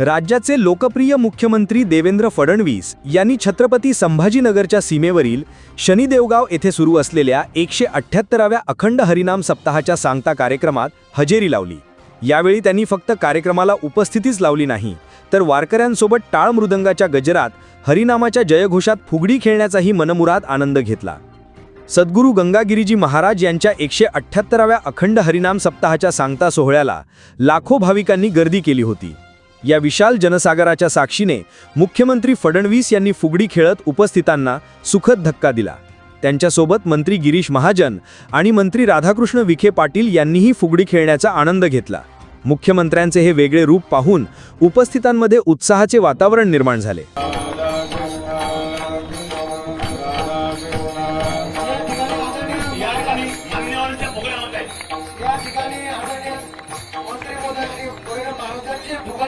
राज्याचे लोकप्रिय मुख्यमंत्री देवेंद्र फडणवीस यांनी छत्रपती संभाजीनगरच्या सीमेवरील शनिदेवगाव येथे सुरू असलेल्या एकशे अठ्ठ्याहत्तराव्या अखंड हरिनाम सप्ताहाच्या सांगता कार्यक्रमात हजेरी लावली. यावेळी त्यांनी फक्त कार्यक्रमाला उपस्थितीच लावली नाही तर वारकऱ्यांसोबत टाळ मृदंगाच्या गजरात हरिनामाच्या जयघोषात फुगडी खेळण्याचाही मनमुराद आनंद घेतला. सद्गुरू गंगागिरीजी महाराज यांच्या एकशे अठ्ठ्याहत्तराव्या अखंड हरिनाम सप्ताहाच्या सांगता सोहळ्याला लाखो भाविकांनी गर्दी केली होती. या विशाल जनसागराच्या साक्षीने मुख्यमंत्री फडणवीस यांनी फुगडी खेळत उपस्थितांना सुखद धक्का दिला. त्यांच्यासोबत मंत्री गिरीश महाजन आणि मंत्री राधाकृष्ण विखे पाटील यांनीही फुगडी खेळण्याचा आनंद घेतला. मुख्यमंत्र्यांचे हे वेगळे रूप पाहून उपस्थितांमध्ये उत्साहाचे वातावरण निर्माण झाले.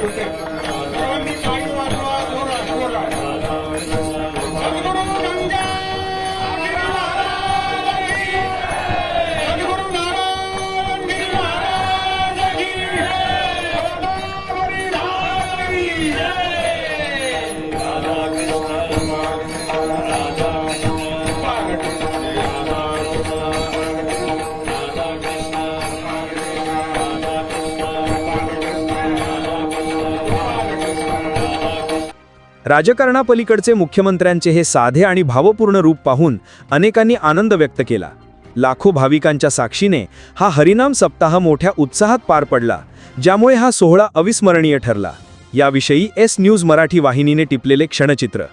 मुलगी होती राजकारणापलीकडचे मुख्यमंत्र्यांचे हे साधे आणि भावपूर्ण रूप पाहून अनेकांनी आनंद व्यक्त केला. लाखो भाविकांच्या साक्षीने हा हरिनाम सप्ताह मोठ्या उत्साहात पार पडला ज्यामुळे हा सोहळा अविस्मरणीय ठरला. याविषयी एस न्यूज मराठी वाहिनीने टिपलेले क्षणचित्र.